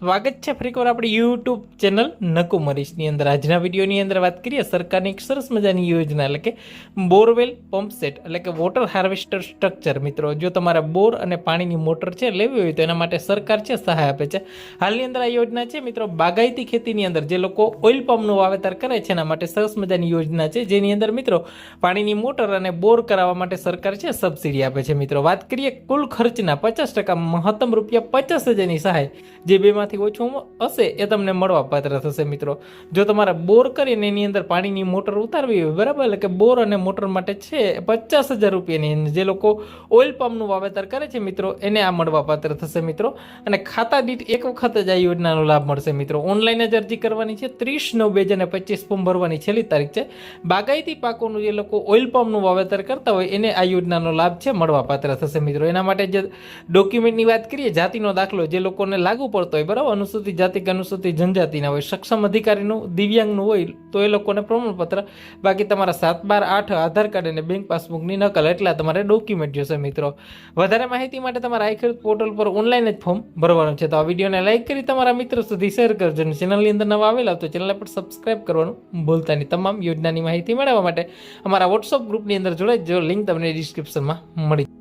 સ્વાગત છે ફરીકવાર આપણી યુટ્યુબ ચેનલ નકુ મરીશની અંદર. આજના વિડીયોની અંદર વાત કરીએ સરકારની એક સરસ મજાની યોજના, એટલે કે બોરવેલ પંપ સેટ, એટલે કે વોટર હાર્વેસ્ટર સ્ટ્રક્ચર. મિત્રો, જો તમારે બોર અને પાણીની મોટર છે લેવી હોય તો એના માટે સરકાર છે સહાય આપે છે. હાલની અંદર આ યોજના છે, મિત્રો, બાગાયતી ખેતીની અંદર. જે લોકો ઓઇલ પંપનું વાવેતર કરે છે એના માટે સરસ મજાની યોજના છે, જેની અંદર, મિત્રો, પાણીની મોટર અને બોર કરાવવા માટે સરકાર છે સબસિડી આપે છે. મિત્રો, વાત કરીએ કુલ ખર્ચના, પચાસ ટકા મહત્તમ રૂપિયા પચાસ હજારની સહાય, જે બેમાંથી ઓછું હશે એ તમને મળવા પાત્ર થશે મિત્રો. જો તમારે બોર કરીને એની અંદર પાણીની મોટર ઉતારવી હોય, બરાબર? એટલે કે બોર અને મોટર માટે છે પચાસ હજાર રૂપિયાની અંદર જે લોકો ઓઇલ પંપનું વાવેતર કરે છે મિત્રો, એને આ મળવા પાત્ર થશે મિત્રો. અને ખાતા દીઠ એક વખત જ આ યોજનાનો લાભ મળશે મિત્રો. ઓનલાઈન જ અરજી કરવાની છે, ત્રીસ નવ બે હજાર પચીસ ફોર્મ ભરવાની છેલ્લી તારીખ છે. બાગાયતી પાકોનું જે લોકો ઓઇલ પંપનું વાવેતર કરતા હોય, એને આ યોજનાનો લાભ છે, મળવા પાત્ર થશે મિત્રો. એના માટે જે ડોક્યુમેન્ટની વાત કરીએ, જાતિનો દાખલો જે લોકોને લાગુ પડતો હોય બરાબર? અનુસૂચિત જાતિ અનુસૂચિત જનજાતિના હોય, સક્ષમ અધિકારીનું, દિવ્યાંગનું હોય, તો એ લોકોને પ્રમાણપત્ર, બાકી તમારા સાત બાર આઠ આધાર કાર્ડ અને બેંક પાસબુકની નકલ એટલા તમારે ડોક્યુમેન્ટ જોશે મિત્રો. વધારે માહિતી માટે તમારા આઈ ખેડૂત પોર્ટલ પર ઓનલાઈન જ ફોર્મ ભરવાનું છે. તો આ વિડીયોને લાઇક કરી તમારા મિત્રો સુધી શેર કરજો અને ચેનલની અંદર નવા આવેલા તો ચેનલ પર સબસ્ક્રાઇબ કરવાનું ભૂલતા નહીં. તમામ યોજનાની માહિતી મેળવવા માટે અમારા વોટ્સઅપ ગ્રુપની અંદર જોડાઈ જો લિંક તમને ડિસ્ક્રિપ્શનમાં મળી